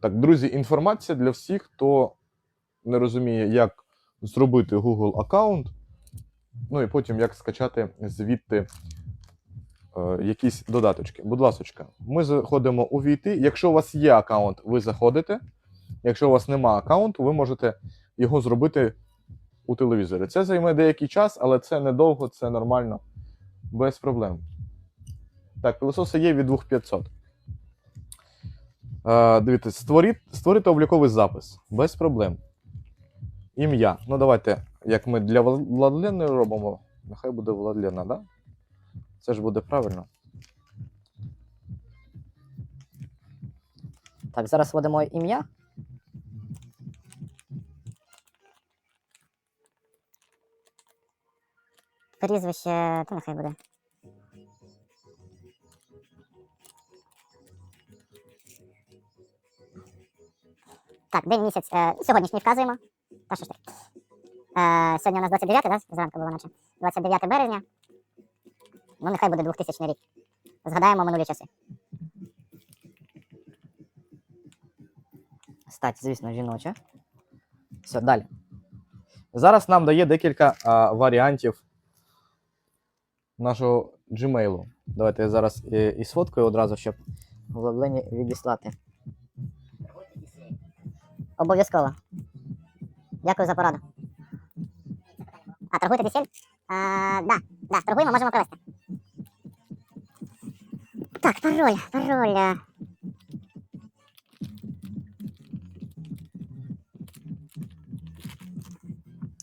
Так, друзі, інформація для всіх, хто не розуміє, як зробити Google аккаунт, ну і потім як скачати звідти е, якісь додаточки. Будь ласка, ми заходимо у війти. Якщо у вас є аккаунт, ви заходите. Якщо у вас немає аккаунту, ви можете його зробити у телевізорі. Це займе деякий час, але це недовго, це нормально, без проблем. Так, пилососи є від 2500. Е, дивіться, створіть, створити обліковий запис. Без проблем. Ім'я. Ну, давайте, як ми для Влад- Владлени робимо, нехай буде Владлена, да? Це ж буде правильно. Так, зараз вводимо ім'я. Прізвище, то нехай буде. Так, день місяць. Е, сьогоднішній вказуємо. Та що ж таке? Е, сьогодні у нас 29, так? Да? Зранку було наче. 29 березня. Ну, нехай буде 2000 рік. Згадаємо минулі часи. Стать, звісно, жіноча. Все, далі. Зараз нам дає декілька а, варіантів нашого Gmail. Давайте я зараз і, і сфоткаю одразу, щоб. Владлені відіслати. Обов'язково. Дякую за пораду. А, торгуєте десіль? А, да, да, торгуємо, можемо провести. Так, пароль, пароль.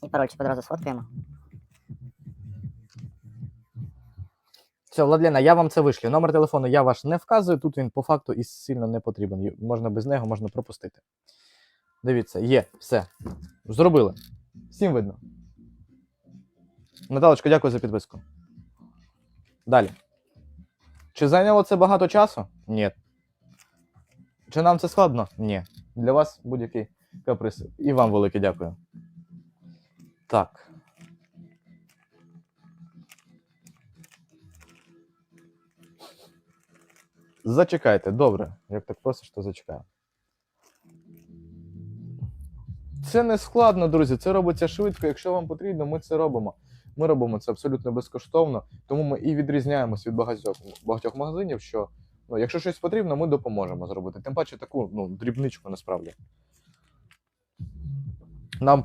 І парольчик одразу сфоткаємо. Все, Владлена, я вам це вишлю. Номер телефону я ваш не вказую, тут він по факту і сильно не потрібен. Можна без нього, можна пропустити. Дивіться, є, все. Зробили. Всім видно. Наталочка, дякую за підписку. Далі. Чи зайняло це багато часу? Ні. Чи нам це складно? Ні. Для вас будь-який каприз. І вам велике дякую. Так. Зачекайте, добре. Як так просиш, то зачекаю. Це не складно, друзі. Це робиться швидко. Якщо вам потрібно, ми це робимо. Ми робимо це абсолютно безкоштовно, тому ми і відрізняємось від багатьох, багатьох магазинів, що ну, якщо щось потрібно, ми допоможемо зробити. Тим паче таку ну, дрібничку насправді. Нам